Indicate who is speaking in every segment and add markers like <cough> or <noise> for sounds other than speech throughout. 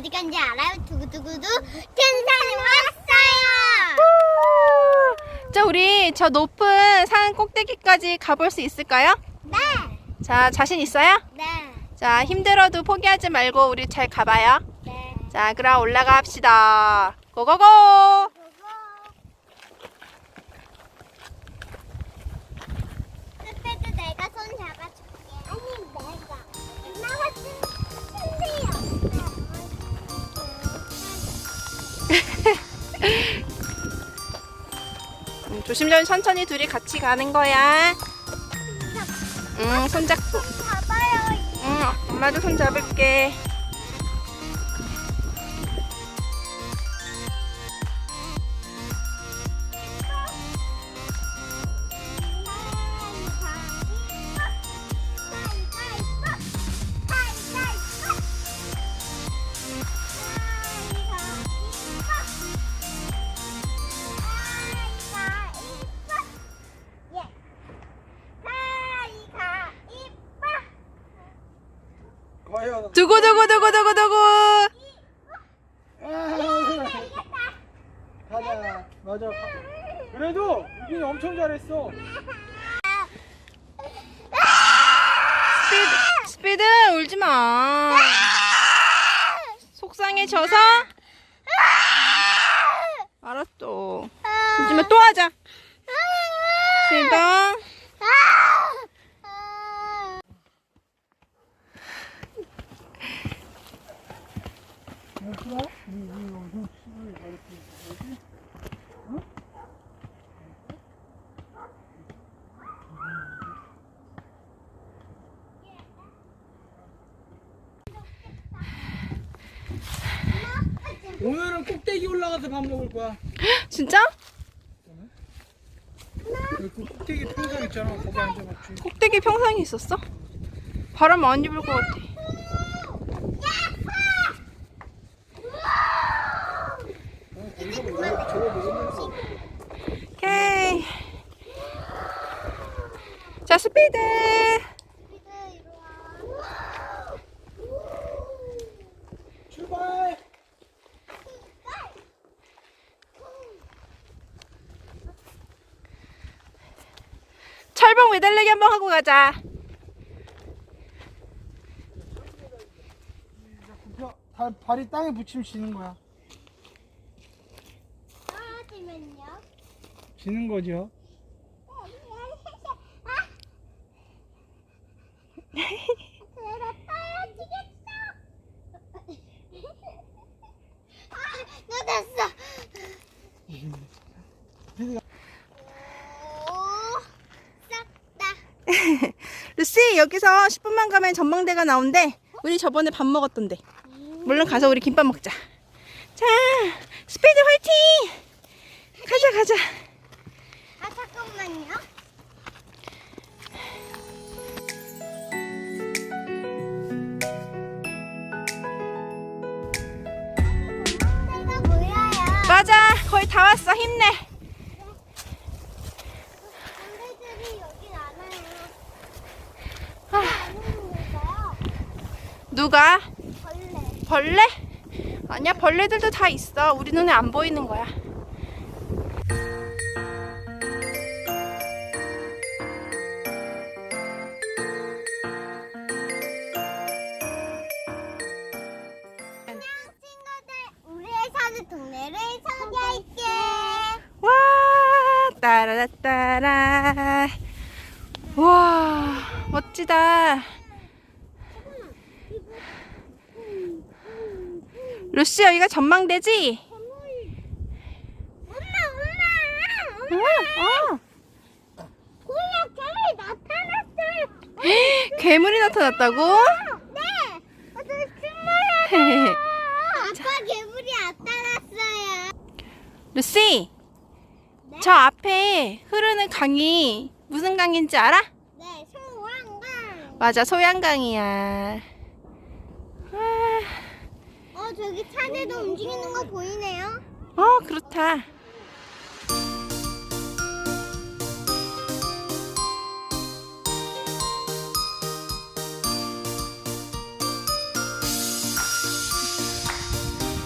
Speaker 1: 어디 간지 알아요? 두구두구두 등산에 왔어요.
Speaker 2: 자, 우리 저 높은 산 꼭대기까지 가볼 수 있을까요?
Speaker 1: 네.
Speaker 2: 자, 자신 있어요?
Speaker 1: 네.
Speaker 2: 자, 힘들어도 포기하지 말고 우리 잘 가봐요.
Speaker 1: 네.
Speaker 2: 자, 그럼 올라갑시다. 고고고!
Speaker 1: 그때도 내가 손
Speaker 2: 조심조심 천천히 둘이 같이 가는 거야. 응, 손잡고. 응, 엄마도 손 잡을게. 두구두구두구두구두구!
Speaker 3: 가자 맞아 가. 그래도 유빈이 엄청 잘했어
Speaker 2: 스피드, 스피드, 울지 마. 속상해져서? 알았어. 울지 마, 또 하자. 스피드.
Speaker 3: 오늘은 꼭대기 올라가서 밥 먹을 거야 <laughs>
Speaker 2: 진짜?
Speaker 3: 여기 그 꼭대기 평상 있잖아 거기 앉아봤지
Speaker 2: 꼭대기 평상이 있었어? 바람 많이 불것 같아.
Speaker 3: 어, 거기서 먹어 저거 먹으면서
Speaker 2: 오케이. 자, 스피드.
Speaker 3: 출발
Speaker 2: 매달리기 한번 하고 가자.
Speaker 3: 굽혀 발이 땅에 붙이면 지는 거야
Speaker 1: 떨어지면요?
Speaker 3: 지는 거죠 <laughs>
Speaker 1: 내가 떨어지겠어. 아, 너 됐어.
Speaker 3: 비디가
Speaker 1: 오, 싹다. <laughs>
Speaker 2: 루시, 여기서 10분만 가면 전망대가 나온대. 우리 저번에 밥 먹었던데. 물론 가서 우리 김밥 먹자. 자, 스피드 화이팅! 가자, 가자.
Speaker 1: 아 잠깐만요.
Speaker 2: 맞아, 거의 다 왔어. 힘내.
Speaker 1: 벌레들이 여긴 안 와요.
Speaker 2: 아,
Speaker 1: 안 오는 걸까요?
Speaker 2: 누가?
Speaker 1: 벌레.
Speaker 2: 벌레? 아니야, 벌레들도 다 있어. 우리 눈에 안 보이는 거야.
Speaker 1: 안녕 친구들. 우리의 사는 동네를 소개할게.
Speaker 2: 와, 따라라따라. 와, 멋지다. 루시, 여기가 전망대지?
Speaker 1: 엄마, 엄마, 엄마.
Speaker 2: 어, 어.
Speaker 1: 개이 나타났어요.
Speaker 2: 괴물이 나타났다고?
Speaker 1: 네. 저. <laughs> 아빠 괴물이 나타났어요.
Speaker 2: 루시,
Speaker 1: 네?
Speaker 2: 저 앞에 흐르는 강이 무슨 강인지 알아?
Speaker 1: 네, 소왕강.
Speaker 2: 맞아, 소양강이야. 아,
Speaker 1: 저기 차들도 움직이는 거 보이네요.
Speaker 2: 어, 그렇다.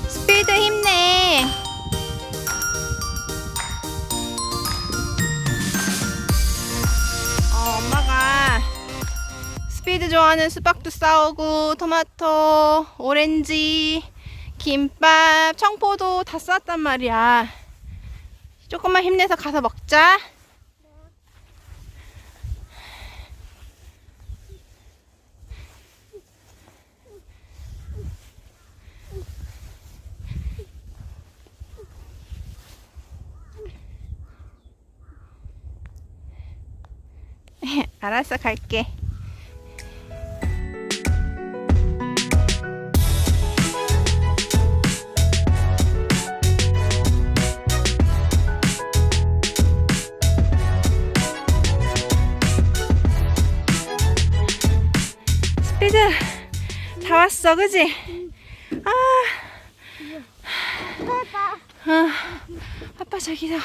Speaker 2: 스피드 힘내. 어, 엄마가 스피드 좋아하는 수박도 싸오고 토마토, 오렌지 김밥, 청포도 다 쌌단 말이야. 조금만 힘내서 가서 먹자. <laughs> 알았어, 갈게. 다 왔어, 그지? 아, 아, 아빠 저기다.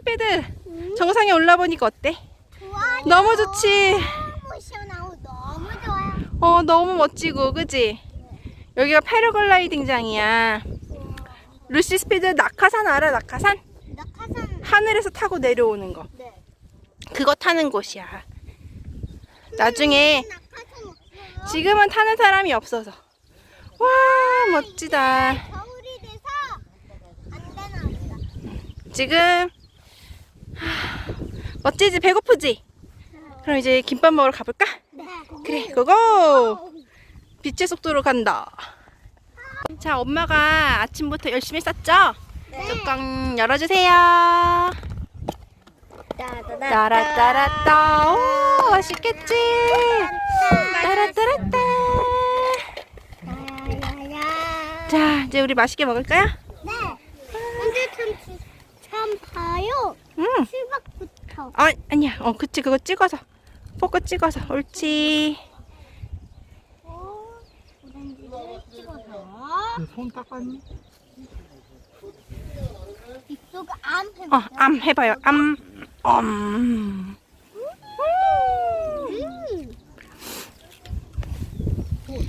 Speaker 2: 스피드 정상에 올라보니까 어때?
Speaker 1: 좋아요.
Speaker 2: 너무 좋지.
Speaker 1: 너무 시원하고 너무 좋아요.
Speaker 2: 어, 너무 멋지고, 그지? 여기가 패러글라이딩장이야. 루시 스피드 낙하산 알아? 낙하산?
Speaker 1: 낙하산.
Speaker 2: 하늘에서 타고 내려오는 거.
Speaker 1: 네.
Speaker 2: 그거 타는 곳이야. 나중에
Speaker 1: 낙하산 없어요.
Speaker 2: 지금은 타는 사람이 없어서. 와, 멋지다.
Speaker 1: 겨울이 돼서 안 되나 보다.
Speaker 2: 지금 하, 멋지지? 배고프지? 그럼 이제 김밥 먹으러 가볼까?
Speaker 1: 네.
Speaker 2: 그래, 고고! 빛의 속도로 간다. 자, 엄마가 아침부터 열심히 쌌죠?
Speaker 1: 네.
Speaker 2: 뚜껑 열어주세요. 따라따라따. 오, 맛있겠지? 따라따라따. 자, 이제 우리 맛있게 먹을까요?
Speaker 1: 네. 근데 참, 참 봐요.
Speaker 2: 응. 아, 아니야. 어, 그치. 그거 찍어서. 포크 찍어서. 옳지.
Speaker 1: 어, 오렌지를 찍어서
Speaker 3: 손 닦았니?
Speaker 1: 이쪽 암
Speaker 2: 어,
Speaker 1: 해볼게요.
Speaker 2: 암 해봐요. 암. 엄.
Speaker 1: 음.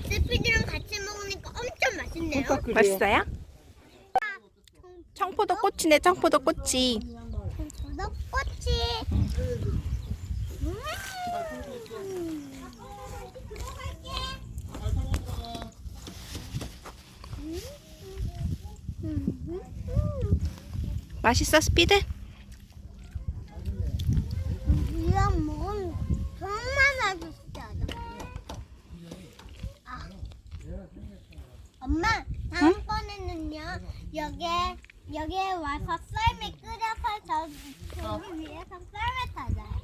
Speaker 1: 스피드랑 같이 먹으니까 엄청 맛있네요.
Speaker 2: 맛있어요? 청포도 꽃이네, 청포도 꽃이.
Speaker 1: 음.
Speaker 2: 맛있어, 스피드?
Speaker 1: 이런 먹으면 정말 맛있어요. 아. 엄마, 다음번에는요, 여기에, 여기에 와서 썰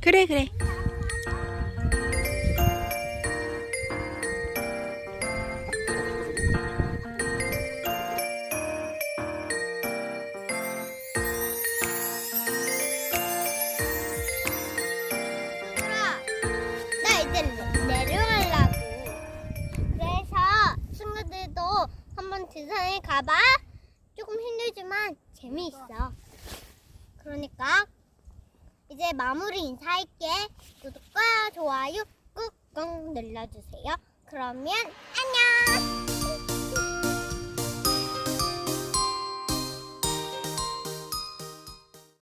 Speaker 2: 그래, 그래.
Speaker 1: 나 이제 내려가려고. 그래서 친구들도 한번 지상에 가봐. 조금 힘들지만 재미있어. 그러니까 이제 마무리 인사할게. 구독과 좋아요 꾹꾹 눌러주세요. 그러면 안녕.